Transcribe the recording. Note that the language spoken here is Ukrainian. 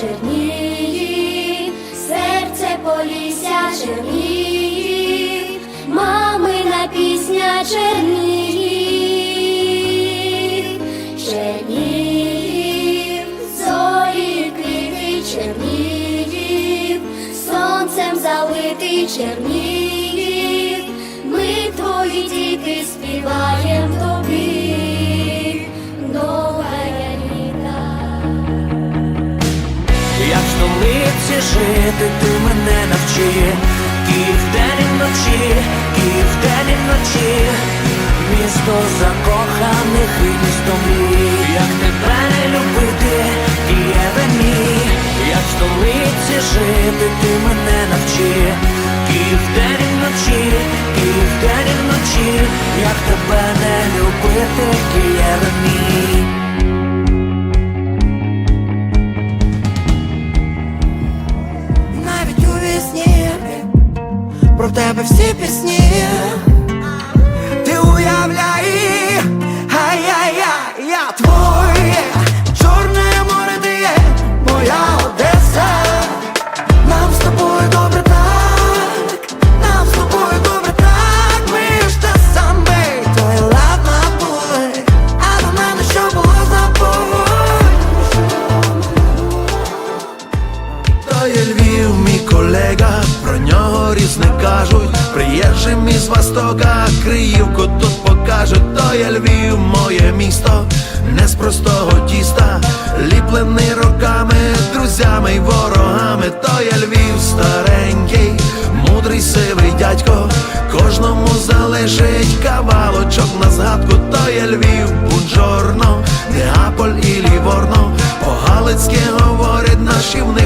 Чернігів, серце полісся Чернігів, мамина пісня Чернігів, Чернігів, зорі квіти Чернігів, сонцем залити Чернігів, ми твої діти співаємо. Столиці жити, ти мене навчи. Київ день і вночі, Київ день і вночі. Місто закоханих і місто мрій Як тебе не любити, Києве мій Як в столиці жити, ти мене навчи. Київ день і вночі, Київ день і вночі. Як тебе не любити, Києве мій тебе всі пісні. Ти уявляй, ай-яй-яй, я твоє, чорне море ти є, моя Одеса. Нам з тобою добре так, нам з тобою добре так. Ми ж те саме, той ладно були, а до мене що було забудь. То є Львів, мій колега, нього різне кажуть. Приїжджим із Востока, Криївку тут покажуть. То є Львів, моє місто, не з простого тіста, ліплений роками, друзями й ворогами. То є Львів старенький, мудрий сивий дядько. Кожному залежить кавалочок на згадку. То є Львів, Бунджорно, Неаполь і Ліворно. По-галицьки говорять наші в них погоду